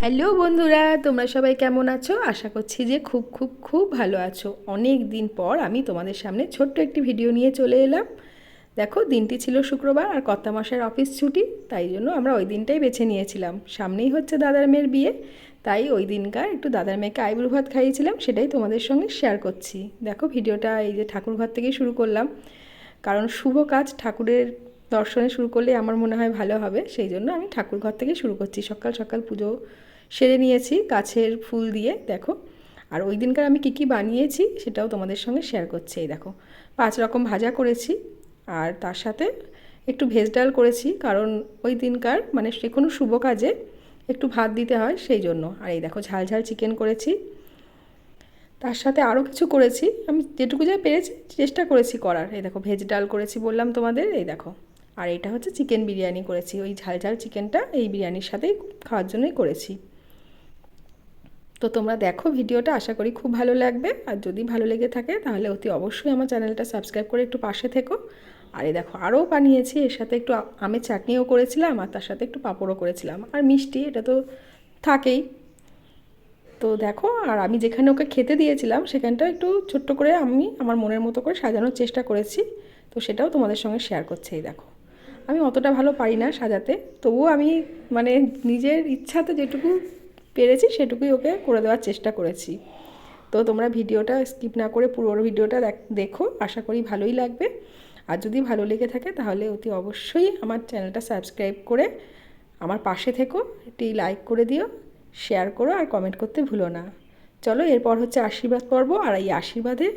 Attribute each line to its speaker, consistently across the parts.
Speaker 1: Hello বন্ধুরা, তোমরা সবাই কেমন আছো? আশা করছি যে খুব খুব খুব ভালো আছো। অনেক দিন পর আমি তোমাদের সামনে ছোট্ট একটি ভিডিও নিয়ে চলে এলাম। দেখো, দিনটি ছিল শুক্রবার আর কর্তা মাসের অফিস ছুটি, তাই জন্য আমরা ওই দিনটাই বেছে নিয়েছিলাম। সামনেই হচ্ছে দাদার মেয়ের বিয়ে, তাই ওই দিনকার একটু দাদার মেয়েকে আইবুড়ো ভাত খাইয়েছিলাম, সেটাই তোমাদের সঙ্গে শেয়ার করছি। দেখো, ভিডিওটা এই যে ঠাকুর ঘর থেকেই শুরু করলাম। কারণ শুভ কাজ ঠাকুরের দর্শনে শুরু করলে আমার মনে হয় ভালো হবে, সেই জন্য আমি ঠাকুর ঘর থেকে শুরু করছি। সকাল সকাল পুজো সেরে নিয়েছি গাছের ফুল দিয়ে, দেখো। আর ওই দিনকার আমি কী কী বানিয়েছি সেটাও তোমাদের সঙ্গে শেয়ার করছি, এই দেখো। পাঁচ রকম ভাজা করেছি আর তার সাথে একটু ভেজ ডাল করেছি, কারণ ওই দিনকার মানে সে কোনো শুভ কাজে একটু ভাত দিতে হয় সেই জন্য। আর এই দেখো ঝাল ঝাল চিকেন করেছি। তার সাথে আরও কিছু করেছি, আমি যেটুকু যা পেরেছি চেষ্টা করেছি করার। এই দেখো ভেজ ডাল করেছি বললাম তোমাদের, এই দেখো। আর এটা হচ্ছে চিকেন বিরিয়ানি করেছি, ওই ঝাল ঝাল চিকেনটা এই বিরিয়ানির সাথেই খাওয়ার জন্যই করেছি। তো তোমরা দেখো ভিডিওটা, আশা করি খুব ভালো লাগবে। আর যদি ভালো লেগে থাকে, তাহলে অতি অবশ্যই আমার চ্যানেলটা সাবস্ক্রাইব করে একটু পাশে থেকো। আর এই দেখো, আরও বানিয়েছি, এর সাথে একটু আমের চাটনিও করেছিলাম, আর তার সাথে একটু পাঁপড়ও করেছিলাম। আর মিষ্টি, এটা তো থাকেই। তো দেখো, আর আমি যেখানে ওকে খেতে দিয়েছিলাম, সেখানটা একটু ছোট্ট করে আমি আমার মনের মতো করে সাজানোর চেষ্টা করেছি। তো সেটাও তোমাদের সঙ্গে শেয়ার করছি, এই দেখো। আমি অতটা ভালো পারি না সাজাতে, তবুও আমি মানে নিজের ইচ্ছাতে যেটুকু পেরেছি, সেটুকুই ওকে করে দেওয়ার চেষ্টা করেছি। তো তোমরা ভিডিওটা স্কিপ না করে পুরো ভিডিওটা দেখো আশা করি ভালোই লাগবে। আর যদি ভালো লেগে থাকে তাহলে অতি অবশ্যই আমার চ্যানেলটা সাবস্ক্রাইব করে আমার পাশে থেকো, একটি লাইক করে দিও, শেয়ার করো আর কমেন্ট করতে ভুলো না। চলো, এরপর হচ্ছে আশীর্বাদ পর্ব আর এই আশীর্বাদে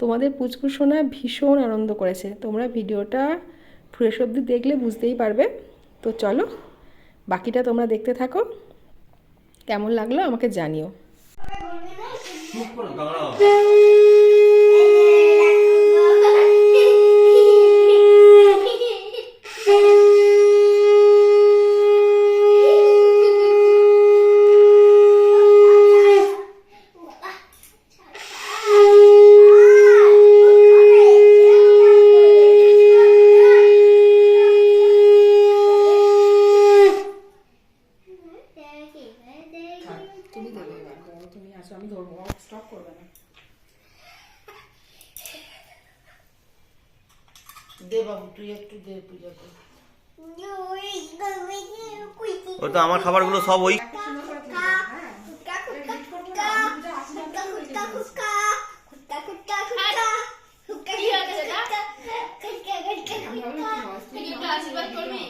Speaker 1: তোমাদের পুচকুসোনা ভীষণ আনন্দ করেছে। তোমরা ভিডিওটা ফ্রেশ অবধি দেখলে বুঝতেই পারবে। তো চলো, বাকিটা তোমরা দেখতে থাকো। কেমন লাগল আমাকে জানিও। আসো আমি ধরবো স্টপ করবে না
Speaker 2: দে বাবু তুই একটু দে পূজা কর
Speaker 3: তো আমার খাবারগুলো সব ওই
Speaker 4: আশীর্বাদ করবি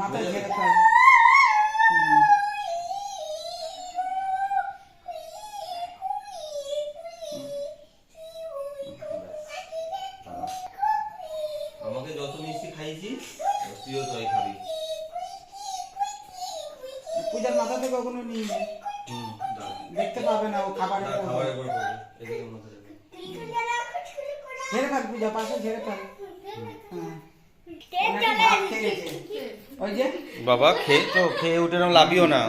Speaker 2: মাথায় ঝেড়ে খাবে
Speaker 3: আমাকে যত মিষ্টি খাইছিস তুইও তাই খাবি।
Speaker 2: পূজার মাথা থেকে কখনো নিয়ে নে। দেখতে পাবে না ও খাবারের
Speaker 3: খাবারের উপর।
Speaker 2: ঝেড়ে থাক পূজা পাশে ঝেড়ে থাক। হ্যাঁ নাকি ভাত খেয়েছে ওই যে?
Speaker 3: বাবা খেয়ে তো খেয়ে উঠে না। লাভিও না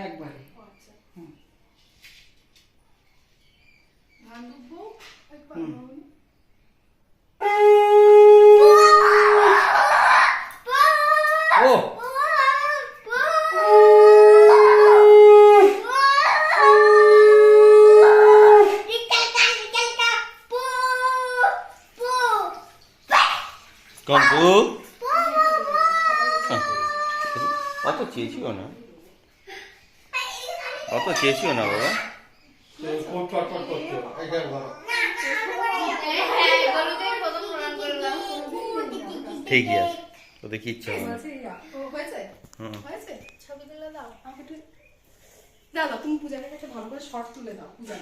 Speaker 2: একবার।
Speaker 3: ও কম্পু অত চেয়েছিও না। অত চেয়েছিও না বাবা। ঠিকই আছে। তো দেখি ইচ্ছা হবে? না।
Speaker 1: হয়েছে
Speaker 3: হুম।
Speaker 4: ছবি তুলে
Speaker 1: দাও। তুমি পূজার কাছে ভালো করে শর্ট তুলে দাও পূজা